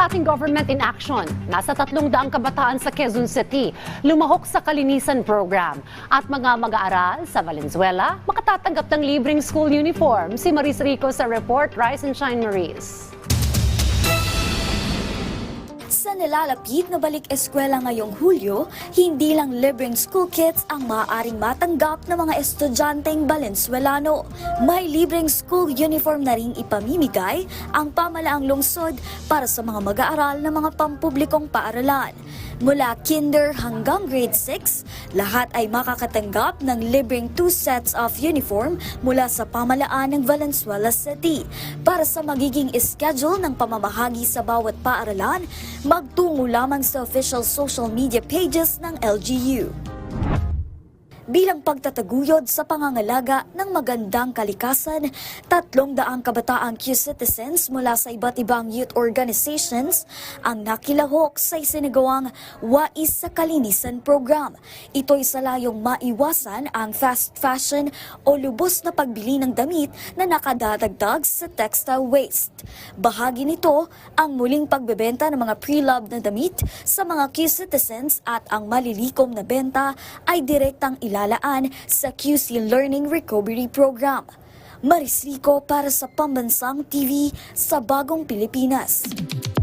Sa ating government in action, nasa tatlong daang kabataan sa Quezon City lumahok sa kalinisan program. At mga mag-aaral sa Valenzuela, makatatanggap ng libreng school uniform. Si Maris Rico sa report, Rise and Shine Maris. Sa nalalapit na balik eskwela ngayong Hulyo, hindi lang libreng school kits ang maaaring matanggap ng mga estudyanteng Valenzuelano. May libreng school uniform na ring ipamimigay ang pamalaang lungsod para sa mga mag-aaral ng mga pampublikong paaralan. Mula kinder hanggang grade 6, lahat ay makakatanggap ng libreng two sets of uniform mula sa pamalaan ng Valenzuela City. Para sa magiging schedule ng pamamahagi sa bawat paaralan, magtungo lamang sa official social media pages ng LGU bilang pagtataguyod sa pangangalaga ng magandang kalikasan, tatlong daang kabataang Q-citizens mula sa iba't ibang youth organizations ang nakilahok sa isinagawang Wais sa Kalinisan program. Ito'y sa layong maiwasan ang fast fashion o lubos na pagbili ng damit na nakadadagdag sa textile waste. Bahagi nito ang muling pagbebenta ng mga pre-loved na damit sa mga Q-citizens at ang malilikom na benta ay direktang ilalaan sa QC Learning Recovery Program. Maris para sa Pambansang TV sa Bagong Pilipinas.